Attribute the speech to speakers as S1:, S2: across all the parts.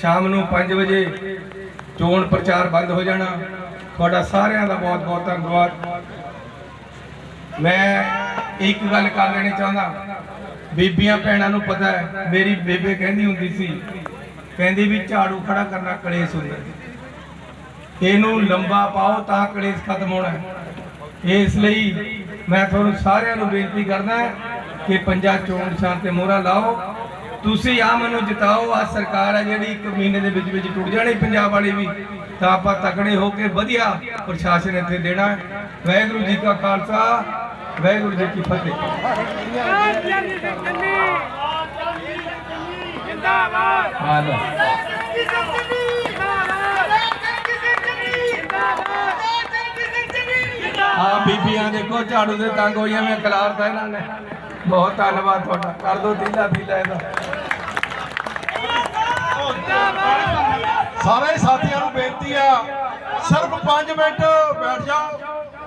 S1: ਸ਼ਾਮ ਨੂੰ 5 ਵਜੇ ਚੋਣ ਪ੍ਰਚਾਰ ਬੰਦ ਹੋ ਜਾਣਾ। ਤੁਹਾਡਾ ਸਾਰਿਆਂ ਦਾ ਬਹੁਤ ਬਹੁਤ ਧੰਨਵਾਦ। ਮੈਂ ਇੱਕ ਗੱਲ ਕਰ ਲੈਣੀ ਚਾਹੁੰਦਾ। ਬੀਬੀਆਂ ਭੈਣਾਂ ਨੂੰ ਪਤਾ ਹੈ, ਮੇਰੀ ਬੇਬੇ ਕਹਿੰਦੀ ਹੁੰਦੀ ਸੀ, ਕਹਿੰਦੀ ਵੀ ਝਾੜੂ ਖੜਾ ਕਰਨਾ ਕਲੇਸ਼ ਹੁੰਦਾ ਇਹਨੂੰ ਲੰਬਾ ਪਾਓ ਤਾਂ ਕਲੇਸ਼ ਖਤਮ ਹੋਣਾ ਇਸ ਲਈ ਮੈਂ ਤੁਹਾਨੂੰ ਸਾਰਿਆਂ ਨੂੰ ਬੇਨਤੀ ਕਰਦਾ ਕਿ ਪੰਜਾ ਚੋਣ ਨਿਸ਼ਾਨ ਤੇ ਮੋਹਰਾ ਲਾਓ। ਤੁਸੀਂ ਆ ਮੈਨੂੰ ਜਿਤਾਓ ਆ ਸਰਕਾਰ ਹੈ ਜਿਹੜੀ ਇੱਕ ਮਹੀਨੇ ਦੇ ਵਿੱਚ ਵਿੱਚ ਟੁੱਟ ਜਾਣੀ ਪੰਜਾਬ ਵਾਲੀ ਵੀ ਤਾਂ ਆਪਾਂ ਤਕੜੇ ਹੋ ਕੇ ਵਧੀਆ ਪ੍ਰਸ਼ਾਸਨ ਇੱਥੇ ਦੇਣਾ। ਵਾਹਿਗੁਰੂ ਜੀ ਕਾ ਖਾਲਸਾ ਵਾਹਿਗੁਰੂ ਜੀ ਕੀ ਫਤਿਹ
S2: ਜਿੰਦਾਬਾਦ।
S1: ਆ ਬੀਬੀਆਂ ਦੇਖੋ ਝਾੜੂ ਦੇ ਤੰਗ ਹੋਈਆਂ ਮੈਂ ਖਿਲਾਰਤਾ ਇਹਨਾਂ ਨੇ ਬਹੁਤ ਧੰਨਵਾਦ ਤੁਹਾਡਾ। ਕਰ ਦੋ ਤੀਲਾ ਤੀਲਾ ਇਹਦਾ।
S3: ਸਾਰੇ ਸਾਥੀਆਂ ਨੂੰ ਬੇਨਤੀ ਆ ਸਿਰਫ 5 ਮਿੰਟ ਬੈਠ ਜਾਓ।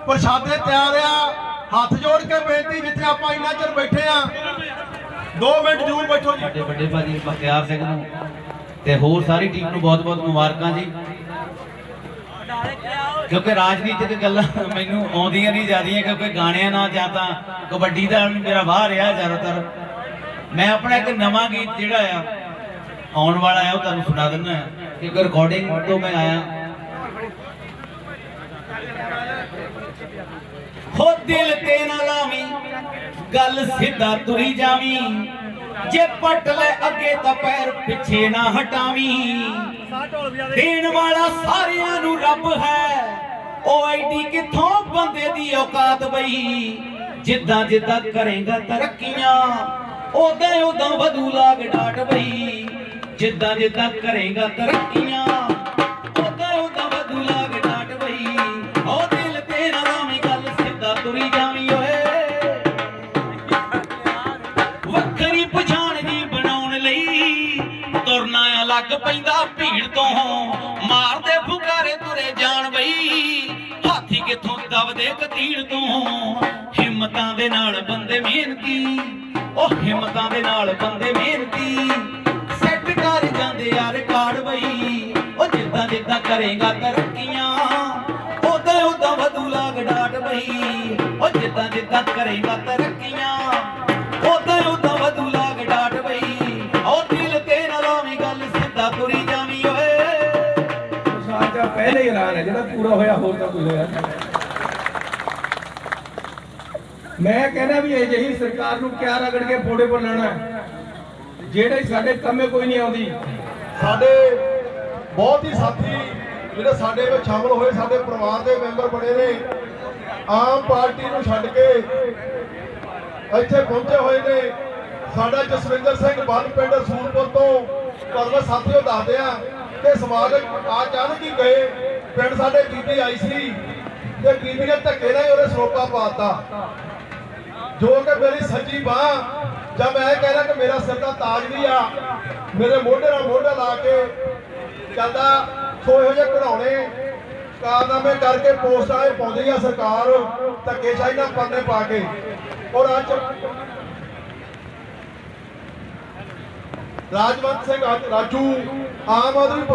S3: ਪ੍ਰਸ਼ਾਦੇ ਤਿਆਰ ਆ। ਹੱਥ ਜੋੜ ਕੇ ਬੇਨਤੀ ਜਿੱਥੇ ਆਪਾਂ ਇੰਨਾ ਚਿਰ ਬੈਠੇ ਆ। 2 ਮਿੰਟ ਜ਼ਰੂਰ ਬੈਠੋ ਜੀ।
S4: ਸਾਡੇ ਵੱਡੇ ਭਾਜੀ ਬਖਤਿਆਰ ਸਿੰਘ ਨੂੰ ਤੇ ਹੋਰ ਸਾਰੀ ਟੀਮ ਨੂੰ ਬਹੁਤ-ਬਹੁਤ ਮੁਬਾਰਕਾਂ ਜੀ। ਕਿਉਂਕਿ ਰਾਜਨੀਤਿਕ ਗੱਲਾਂ ਮੈਨੂੰ ਆਉਂਦੀਆਂ ਨਹੀਂ ਜਾਂਦੀਆਂ, ਕਿਉਂਕਿ ਗਾਣਿਆਂ ਨਾਲ ਜਾਂ ਤਾਂ ਕਬੱਡੀ ਦਾ ਮੇਰਾ ਵਾਹ ਰਿਹਾ ਜ਼ਿਆਦਾਤਰ। ਮੈਂ ਆਪਣਾ ਇੱਕ ਨਵਾਂ ਗੀਤ ਜਿਹੜਾ ਆ, ਆਉਣ ਵਾਲਾ ਆ, ਉਹ ਤੁਹਾਨੂੰ ਸੁਣਾ ਦਿੰਦਾ ਕਿਉਂਕਿ ਰਿਕਾਰਡਿੰਗ ਤੋਂ ਮੈਂ ਆਇਆ। ਹੋ ਦਿਲ ਤੇ ਨਾ ਲਾਵੀਂ, ਗੱਲ ਸਿੱਧਾ ਤੁਰੀ ਜਾਵੀਂ। ਜੇ ਪੱਟ ਲੈ ਅੱਗੇ ਤਾਂ ਪੈਰ ਪਿੱਛੇ ਨਾ ਹਟਾਵੀਂ। ਦੇਣ ਵਾਲਾ ਸਾਰਿਆਂ ਨੂੰ ਰੱਬ ਹੈ। ਉਹ ਐਡੀ ਕਿੱਥੋਂ ਬੰਦੇ ਦੀ ਔਕਾਤ ਬਈ? ਜਿੱਦਾਂ ਜਿੱਦਾਂ ਕਰੇਗਾ ਤਰੱਕੀਆਂ ਉਦਾਂ ਉਦਾਂ ਵਧੂ ਲਾਗ ਡਾਟ ਬਈ। ਜਿੱਦਾਂ ਜਿੱਦਾਂ ਕਰੇਗਾ ਤਰੱਕੀਆਂ ਤੁਰਨਾ ਪੈਂਦਾ ਭੀੜ ਤੋਂ। ਮਾਰਦੇ ਫੁਕਾਰੇ ਤੁਰੇ ਜਾਣ ਬਈ। ਹਾਥੀ ਕਿੱਥੋਂ ਦਬਦੇ ਕਤੀੜ ਤੋਂ। ਹਿੰਮਤਾਂ ਦੇ ਨਾਲ ਬੰਦੇ ਮਿਹਨਤੀ। ਉਹ ਹਿੰਮਤਾਂ ਦੇ ਨਾਲ ਬੰਦੇ ਮਿਹਨਤੀ। ਸੈੱਟ ਕਰ ਜਾਂਦੇ ਆ ਰਿਕਾਰਡ ਬਈ। ਉਹ ਜਿੱਦਾਂ ਜਿੱਦਾਂ ਕਰੇਗਾ ਤਰੱਕੀਆਂ। ਉਦਾਂ ਉਦਾਂ ਵਧੂ ਲਾਗ ਡਾਟ ਬਈ। ਉਹ ਜਿੱਦਾਂ ਜਿੱਦਾਂ ਕਰੇਗਾ ਤਰੱਕੀਆਂ। ਗੱਲ ਸਿੱਧਾ ਤੁਰੀ ਜਾਵੀਂ ਓਏ।
S1: ਸਾਲ ਦਾ ਪਹਿਲੇ ਹੀ ਐਲਾਨ ਹੈ ਜਿਹੜਾ ਪੂਰਾ ਹੋਇਆ ਹੋਰ ਤਾਂ ਕੁਝ ਹੋਇਆ ਨਹੀਂ। ਮੈਂ ਕਹਿੰਦਾ ਵੀ ਇਹ ਜਿਹੀ ਸਰਕਾਰ ਨੂੰ ਕਿਆ ਰਗੜ ਕੇ ਫੋੜੇ ਪਰ ਲੈਣਾ ਹੈ। ਜਿਹੜੇ ਸਾਡੇ ਕੰਮੇ ਕੋਈ ਨਹੀਂ ਆਉਂਦੀ।
S3: ਸਾਡੇ ਬਹੁਤ ਹੀ ਸਾਥੀ ਜਿਹੜੇ ਸਾਡੇ ਵਿੱਚ ਸ਼ਾਮਲ ਹੋਏ ਸਾਡੇ ਪਰਿਵਾਰ ਦੇ ਮੈਂਬਰ ਬਣੇ ਨੇ ਆਮ ਪਾਰਟੀ ਨੂੰ ਛੱਡ ਕੇ ਇੱਥੇ ਪਹੁੰਚੇ ਹੋਏ ਨੇ। ਸਾਡਾ ਜਸਵਿੰਦਰ ਸਿੰਘ ਬੰਨ ਪਿੰਡ ਸੂਰਪੁਰ ਤੋਂ ਤੁਹਾਨੂੰ ਸਾਥੀਓ ਦੱਸਦੇ ਆ ਕਿ ਸਮਾਜ ਆ ਅਚਾਨਕ ਹੀ ਗਏ, ਪਿੰਡ ਸਾਡੇ ਬੀਬੀ ਆਈ ਸੀ ਤੇ ਬੀਬੀ ਨੇ ਧੱਕੇ ਨਾਲ ਉਹਨੇ ਸਰੋਪਾ ਪਾਤਾ ਜੋ ਕਿ ਮੇਰੀ ਸੱਜੀ ਬਾਹ ਜਦ ਮੈਂ ਇਹ ਕਹਿਣਾ ਕਿ ਮੇਰਾ ਸਿਰ ਦਾ ਤਾਜ ਵੀ ਆ, ਮੇਰੇ ਮੋਢੇ ਨਾਲ ਮੋਢਾ ਲਾ ਕੇ ਕਹਿੰਦਾ ਸੋ ਇਹੋ ਜਿਹੇ ਘੜਾਉਣੇ ਕਾਰਨਾਮੇ ਕਰਕੇ ਪੋਸਟਾਂ ਇਹ ਪਾਉਂਦੀ ਆ ਸਰਕਾਰ, ਧੱਕੇਸ਼ਾਹੀ ਨਾਲ ਪੰਨੇ ਪਾ ਕੇ। ਔਰ ਅੱਜ ਰਾਜਵੰਤ ਸਿੰਘ ਰਾਜੂ ਆਮ ਆਦਮੀ